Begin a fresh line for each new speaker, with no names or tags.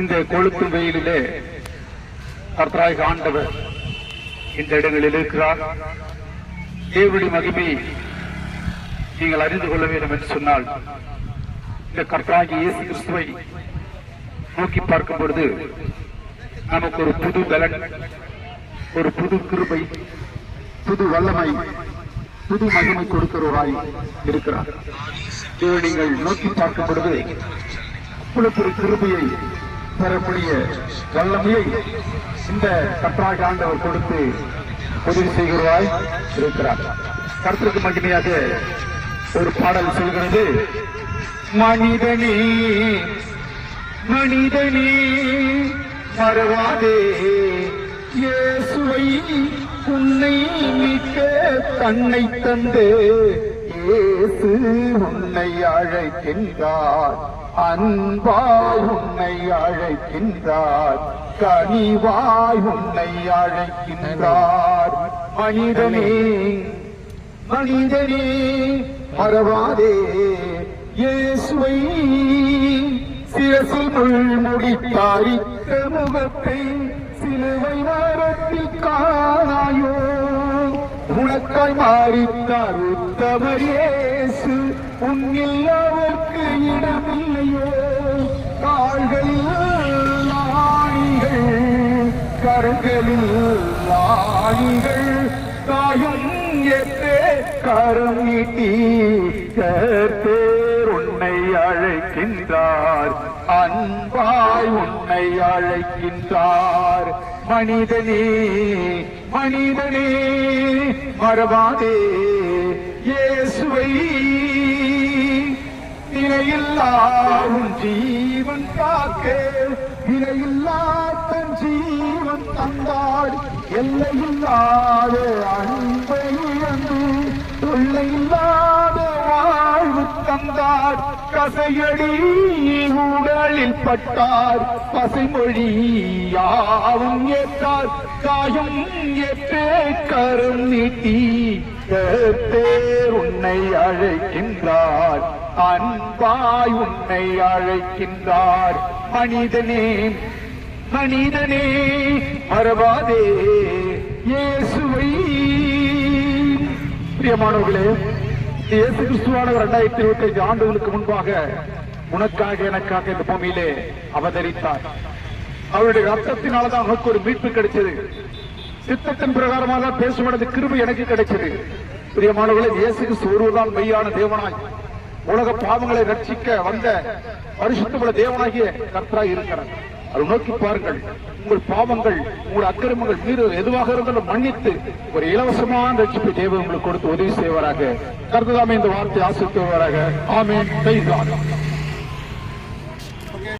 இந்த கொளுத்து வெயிலிலே கர்த்தராக ஆண்டவர் இந்த இடங்களில் இருக்கிறார். தேவடி மகிமை நீங்கள் அறிந்து கொள்ள வேண்டும் என்று சொன்னால் இந்த கர்த்தராகி இயேசு கிறிஸ்துவை நோக்கி பார்க்கும் பொழுது நமக்கு ஒரு புது பலன் ஒரு புது கிருபை புது வல்லமை புது மகிமை கொடுக்கிறவராய் இருக்கிறார். இதை நீங்கள் நோக்கி பார்க்கும் பொழுது அவ்வளவு ஒரு பெறக்கூடிய வல்லமையை இந்த கற்றாக ஆண்டவர் கொடுத்து உதவி செய்கிறவாய் இருக்கிறார். கருத்துக்கு மகிமையாக ஒரு பாடல் சொல்கிறது. மனிதனே மனிதனே மறவாதே. இயேசுவை உன்னை மீட்க தன்னை தந்து. இயேசு உன்னை அழைக்கின்றார். அன்பா உன்னை அழைக்கின்றார். கனிவாய் உன்னை அழைக்கின்றார். மனிதனே மனிதனே மறவாதே. இயேசுவை சிரசில் முள்முடி தாரித்த முகத்தை சிலுவை மரத்தில் காணாயோ. உனக்காய் மாறித்தாரு உத்தமர் இயேசு உன்னில் இடமில்லையோ? கால்களில் ஆணிகள் கரங்களில் ஆணிகள் தாயும் எத்தே கரம் நீட்டி கர்த்தர் உன்னை அழைக்கின்றார். அன்பாய் உன்னை அழைக்கின்றார். மனிதனே மனிதனே மறவாதே இயேசுவை நிலையில்லா ஜீவன் காக்க. நிலையில்லா ஜீவன் தந்தாள் எல்லையில்லாத அன்பை இழந்து தொல்லையில்லாத வாழ்வு தந்தாள் கசையடி கண்ணில் பட்டார் பசைமொழி யாவும் ஏற்றார் காயும் ஏற்றே கரும் நீட்டி பேர் உன்னை அழைக்கின்றார் அன்பாய் உன்னை அழைக்கின்றார். மனிதனே மனிதனே மறவாதே இயேசுவை. பிரியமானவர்களே இயேசு கிறிஸ்துவானவர் இரண்டாயிரத்தி இருபத்தி ஐந்து ஆண்டுகளுக்கு முன்பாக உனக்காக எனக்காக இந்த பூமியிலே அவதரித்தார். அவருடைய ரத்தத்தினாலதான் உனக்கு ஒரு மீட்பு கிடைச்சது. சித்தத்தின் பிரகாரமாக தான் கிருபி எனக்கு கிடைச்சது. பிரியமானவர்களே இயேசு கிறிஸ்து ஒருவர்தான் மெய்யான தேவனாய். உலக பாவங்களை ரட்சிக்க வந்த பரிசுத்தமுள்ள தேவனாகிய கர்த்தராய் இருக்கிறார். அதை நோக்கி பாருங்கள். உங்கள் பாவங்கள் உங்கள் அக்கிரமங்கள் மீது எதுவாக இருந்தாலும் மன்னித்து ஒரு இலவசமான ரட்சிப்பை தேவை உங்களுக்கு கொடுத்து உதவி செய்வாராக. கர்த்ததாமே இந்த வார்த்தை ஆசிரியர் ஆமேன்.